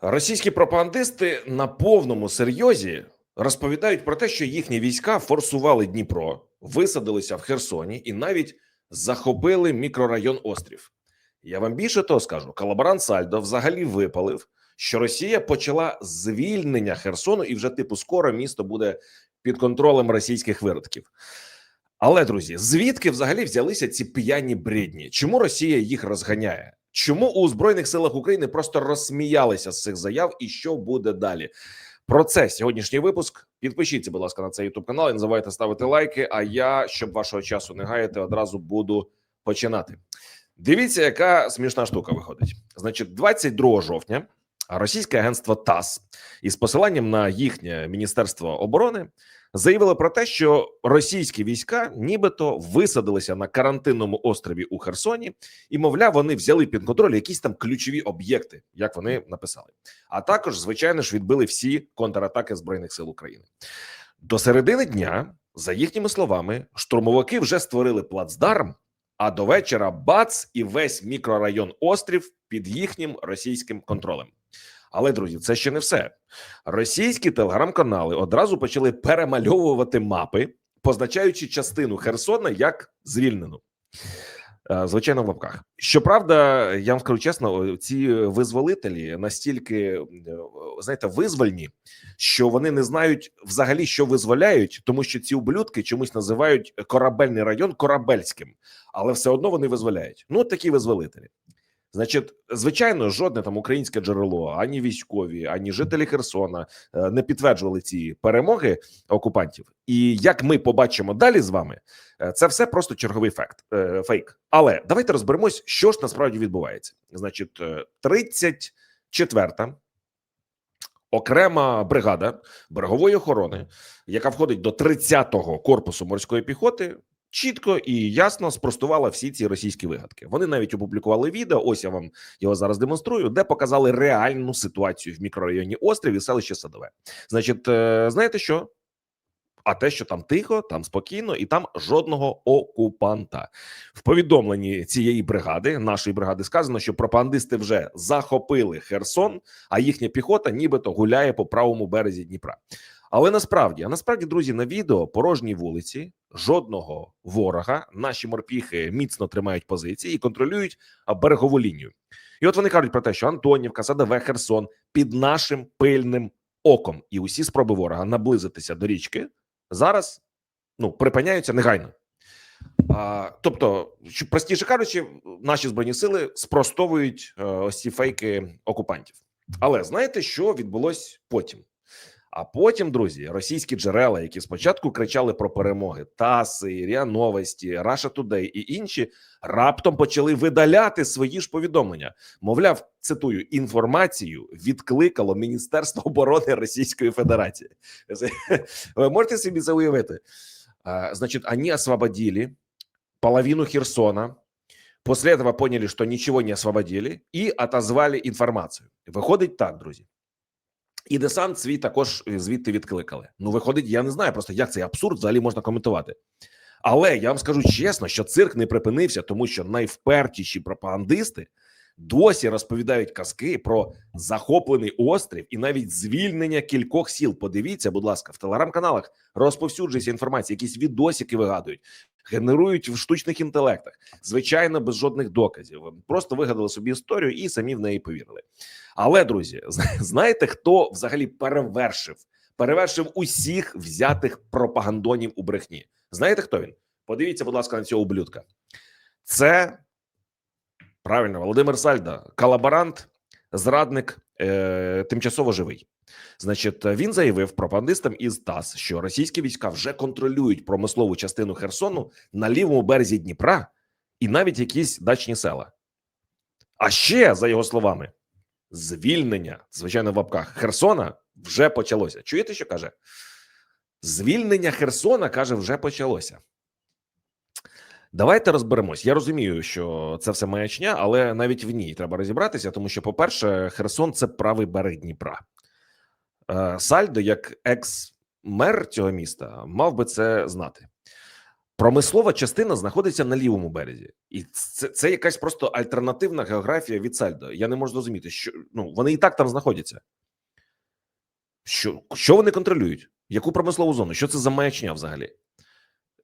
Російські пропагандисти на повному серйозі розповідають про те, що їхні війська форсували Дніпро, висадилися в Херсоні і навіть захопили мікрорайон Острів. Я вам більше того скажу: колаборант Сальдо взагалі випалив, що Росія почала звільнення Херсону, і вже типу скоро місто буде під контролем російських виродків. Але друзі, звідки взагалі взялися ці п'яні бредні? Чому Росія їх розганяє? Чому у збройних силах України просто розсміялися з цих заяв, і що буде далі? Про це сьогоднішній випуск. Підпишіться, будь ласка, на цей youtube канал і не забувайте ставити лайки. А я, щоб вашого часу не гаяти, одразу буду починати. Дивіться, яка смішна штука виходить. Значить, 22 жовтня російське агентство ТАСС із посиланням на їхнє міністерство оборони заявили про те, що російські війська нібито висадилися на карантинному острові у Херсоні, і мовляв, вони взяли під контроль якісь там ключові об'єкти, як вони написали. А також, звичайно ж, відбили всі контратаки збройних сил України до середини дня. За їхніми словами, штурмовики вже створили плацдарм. А до вечора бац і весь мікрорайон острів під їхнім російським контролем. Але друзі, це ще не все. Російські телеграм-канали одразу почали перемальовувати мапи, позначаючи частину Херсона як звільнену. Е, Звичайно, в лапках. Щоправда, я вам скажу чесно, ці визволителі настільки е, знаєте, визвольні, що вони не знають взагалі, що визволяють, тому що ці ублюдки чомусь називають корабельний район корабельським, але все одно вони визволяють. Ну, такі визволителі. Значить, звичайно, жодне там українське джерело, ані військові, ані жителі Херсона е, не підтверджували ці перемоги окупантів. І як ми побачимо далі з вами, е, це все просто черговий факт е, фейк. Але давайте розберемось, що ж насправді відбувається. Значить, 34-та окрема бригада берегової охорони, яка входить до 30-го корпусу морської піхоти, чітко і ясно спростувала всі ці російські вигадки. Вони навіть опублікували відео. Ось я вам його зараз демонструю, де показали реальну ситуацію в мікрорайоні Острів і селище Садове. Значить, е, знаєте що? А те, що там тихо, там спокійно, і там жодного окупанта в повідомленні цієї бригади, нашої бригади, сказано, що пропагандисти вже захопили Херсон, а їхня піхота, нібито гуляє по правому березі Дніпра. Але насправді, а насправді, друзі, на відео порожній вулиці жодного ворога. Наші морпіхи міцно тримають позиції і контролюють берегову лінію. І от вони кажуть про те, що Антонівка, Садове, Херсон під нашим пильним оком, і усі спроби ворога наблизитися до річки зараз ну припиняються негайно. А, тобто, простіше кажучи, наші збройні сили спростовують е, ось ці фейки окупантів. Але знаєте, що відбулось потім? А потім, друзі, російські джерела, які спочатку кричали про перемоги, ТАСи, РІА Новості, Раша Today і інші, раптом почали видаляти свої ж повідомлення. Мовляв, цитую інформацію відкликало Міністерство оборони Російської Федерації. Ви можете собі це уявити? А, Значит, они освободили половину Херсона. После этого поняли, что ничего не освободили, і отозвали інформацію. Виходить так, друзі. І десант свій також е, звідти відкликали. Ну, виходить, я не знаю просто, як цей абсурд взагалі можна коментувати. Але я вам скажу чесно, що цирк не припинився, тому що найвпертіші пропагандисти досі розповідають казки про захоплений острів і навіть звільнення кількох сіл. Подивіться, будь ласка, в телеграм-каналах розповсюджується інформація, якісь відосики вигадують, генерують в штучних інтелектах, звичайно, без жодних доказів. Просто вигадали собі історію і самі в неї повірили. Але друзі, зна- знаєте, хто взагалі перевершив? Перевершив усіх взятих пропагандонів у брехні. Знаєте, хто він? Подивіться, будь ласка, на цього ублюдка. Це правильно Володимир Сальда, колаборант, зрадник, е, тимчасово живий. Значить, він заявив пропагандистам із ТАСС, що російські війська вже контролюють промислову частину Херсону на лівому березі Дніпра і навіть якісь дачні села. А ще, за його словами, звільнення, звичайно, в лапках Херсона вже почалося. Чуєте, що каже? Звільнення Херсона каже, вже почалося. Давайте розберемось. Я розумію, що це все маячня, але навіть в ній треба розібратися, тому що, по-перше, Херсон це правий берег Дніпра. Е, Сальдо, як екс-мер цього міста, мав би це знати. Промислова частина знаходиться на лівому березі, і це, це якась просто альтернативна географія від Сальдо. Я не можу зрозуміти, що ну вони і так там знаходяться. Що, що вони контролюють? Яку промислову зону? Що це за маячня взагалі?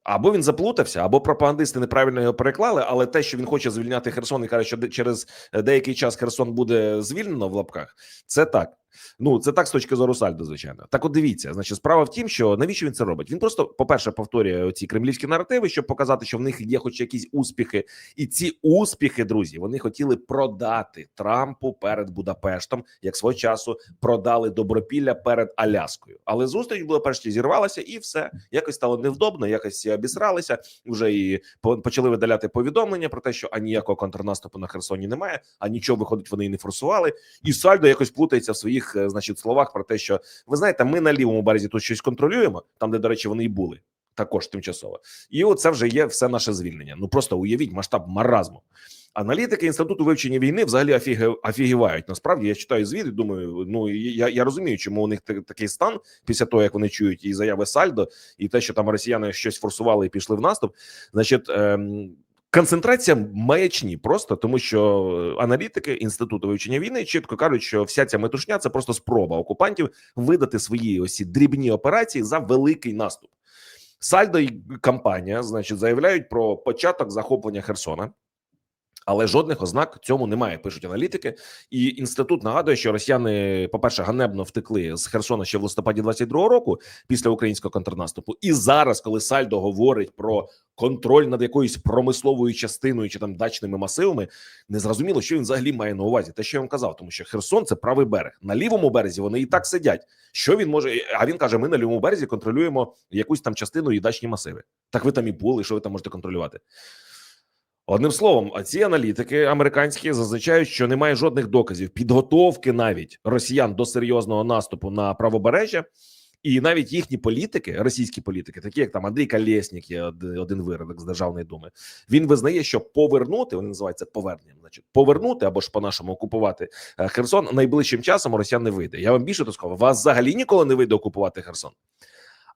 Або він заплутався, або пропагандисти неправильно його переклали. Але те, що він хоче звільняти Херсон і каже, що через деякий час Херсон буде звільнено в лапках, це так. Ну це так з точки зору Сальдо, звичайно. Так, от дивіться, значить, справа в тім, що навіщо він це робить? Він просто, по-перше, повторює ці кремлівські наративи, щоб показати, що в них є хоч якісь успіхи, і ці успіхи, друзі, вони хотіли продати Трампу перед Будапештом, як свого часу продали добропілля перед Аляскою. Але зустріч в Будапешті зірвалася, і все якось стало невдобно, якось обісралися. Вже і почали видаляти повідомлення про те, що а ніякого контрнаступу на Херсоні немає, а нічого виходить, вони і не форсували. І Сальдо якось плутається в своїх, е, значить, словах про те, що ви знаєте, ми на лівому березі тут щось контролюємо, там, де, до речі, вони і були. Також тимчасово, і оце вже є все наше звільнення. Ну просто уявіть масштаб маразму. Аналітики інституту вивчення війни взагалі офіге, офігівають. Насправді я читаю звіт і думаю, ну я, я розумію, чому у них такий стан після того, як вони чують і заяви Сальдо, і те, що там росіяни щось форсували і пішли в наступ. Значить, ем, концентрація маячні просто тому, що е, аналітики інституту вивчення війни чітко кажуть, що вся ця метушня це просто спроба окупантів видати свої осі дрібні операції за великий наступ. Сальдо і компанія, значить, заявляють про початок захоплення Херсона. Але жодних ознак цьому немає, пишуть аналітики. І інститут нагадує, що росіяни, по-перше, ганебно втекли з Херсона ще в листопаді 22-го року після українського контрнаступу. І зараз, коли Сальдо говорить про контроль над якоюсь промисловою частиною чи там дачними масивами, не зрозуміло, що він взагалі має на увазі. Те, що я вам казав, тому що Херсон це правий берег. На лівому березі вони і так сидять. Що він може? А він каже: ми на лівому березі контролюємо якусь там частину і дачні масиви. Так ви там і були, що ви там можете контролювати? Одним словом, а ці аналітики американські зазначають, що немає жодних доказів підготовки навіть росіян до серйозного наступу на правобережжя, і навіть їхні політики, російські політики, такі як там Андрій Калєснік, є один виродок з державної думи. Він визнає, що повернути вони називають це поверненням, значить повернути або ж по-нашому окупувати е, Херсон найближчим часом росіян не вийде. Я вам більше то скажу, вас взагалі ніколи не вийде окупувати Херсон.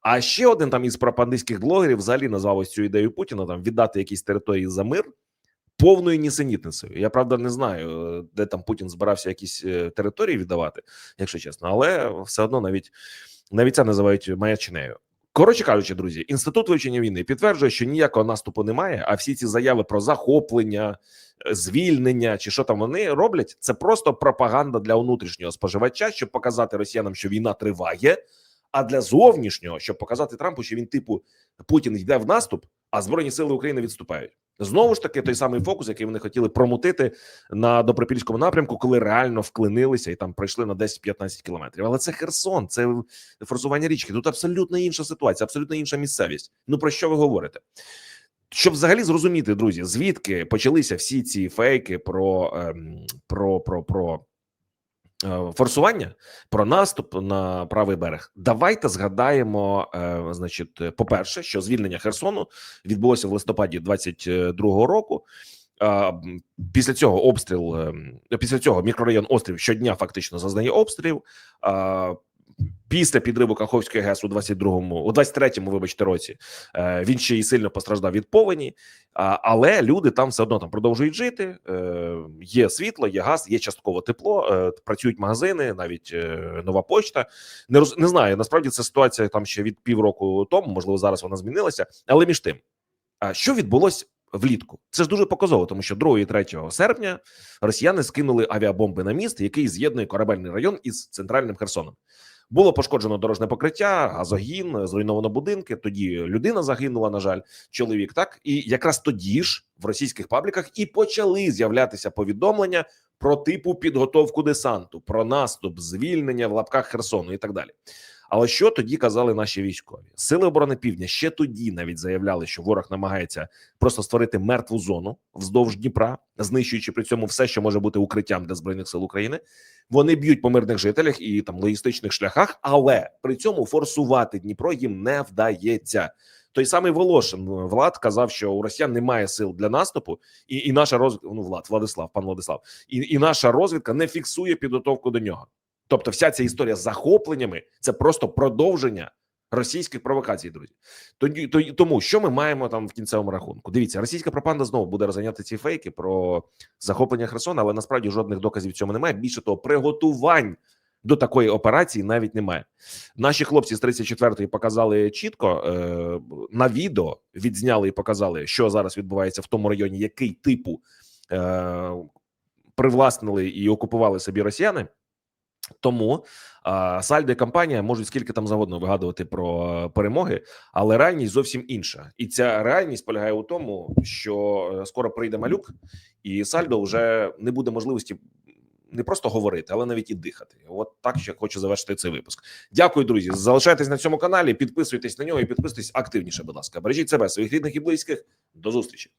А ще один там із пропагандистських блогерів взагалі назвав ось цю ідею Путіна там віддати якісь території за мир повною нісенітницею. Я правда не знаю, е, де там Путін збирався якісь е, території віддавати, якщо чесно, але все одно навіть навіть це називають маячнею. Коротше кажучи, друзі, інститут вивчення війни підтверджує, що ніякого наступу немає. А всі ці заяви про захоплення, е, звільнення чи що там вони роблять, це просто пропаганда для внутрішнього споживача, щоб показати росіянам, що війна триває. А для зовнішнього, щоб показати Трампу, що він, типу, Путін йде в наступ, а збройні сили України відступають. Знову ж таки, той самий фокус, який вони хотіли промутити на добропільському напрямку, коли реально вклинилися і там пройшли на 10-15 кілометрів. Але це Херсон, це форсування річки. Тут абсолютно інша ситуація, абсолютно інша місцевість. Ну про що ви говорите? Щоб взагалі зрозуміти, друзі, звідки почалися всі ці фейки про, ем, про, про, про форсування, про наступ на правий берег. Давайте згадаємо, е, значить, е, по-перше, що звільнення Херсону відбулося в листопаді 22-го року. Після цього обстріл, ем, після цього мікрорайон Острів щодня фактично зазнає обстрілів. Після підриву Каховської ГЕС у 22-му, у 23-му, вибачте, році е, він ще й сильно постраждав від повені, але люди там все одно там продовжують жити. Е, є світло, є газ, є частково тепло, е, працюють магазини, навіть нова почта. Не роз не знаю. Насправді це ситуація там ще від півроку тому. Можливо, зараз вона змінилася. Але між тим, що відбулось влітку? Це ж дуже показово, тому що 2 і 3 серпня росіяни скинули авіабомби на міст, який з'єднує корабельний район із центральним Херсоном. Було пошкоджено дорожне покриття, газогін, зруйновано будинки. Тоді людина загинула. На жаль, чоловік. Так і якраз тоді ж в російських пабліках і почали з'являтися повідомлення про типу підготовку десанту, про наступ, звільнення в лапках Херсону і так далі. Але що тоді казали наші військові? Сили оборони Півдня ще тоді навіть заявляли, що ворог намагається просто створити мертву зону вздовж Дніпра, знищуючи при цьому все, що може бути укриттям для збройних сил України. Вони б'ють по мирних жителях і там логістичних шляхах, але при цьому форсувати Дніпро їм не вдається. Той самий Волошин Влад казав, що у Росіян немає сил для наступу, і, і наша розвідка, ну Влад, Владислав, пан Владислав, і, і наша розвідка не фіксує підготовку до нього. Тобто, вся ця історія з захопленнями це просто продовження російських провокацій, друзі. Тоді тому, що ми маємо там в кінцевому рахунку? Дивіться, російська пропаганда знову буде розганяти ці фейки про захоплення Херсона, але насправді жодних доказів цьому немає. Більше того, приготувань до такої операції навіть немає. Наші хлопці з 34-ї показали чітко е, на відео, відзняли і показали, що зараз відбувається в тому районі, який типу е, привласнили і окупували собі росіяни. Тому а, сальдо компанія можуть скільки там завгодно вигадувати про перемоги, але реальність зовсім інша. І ця реальність полягає у тому, що е, скоро прийде малюк, і сальдо вже не буде можливості не просто говорити, але навіть і дихати. От так ще хочу завершити цей випуск. Дякую, друзі. Залишайтесь на цьому каналі, підписуйтесь на нього і підписуйтесь активніше. Будь ласка, бережіть себе, своїх рідних і близьких. До зустрічі.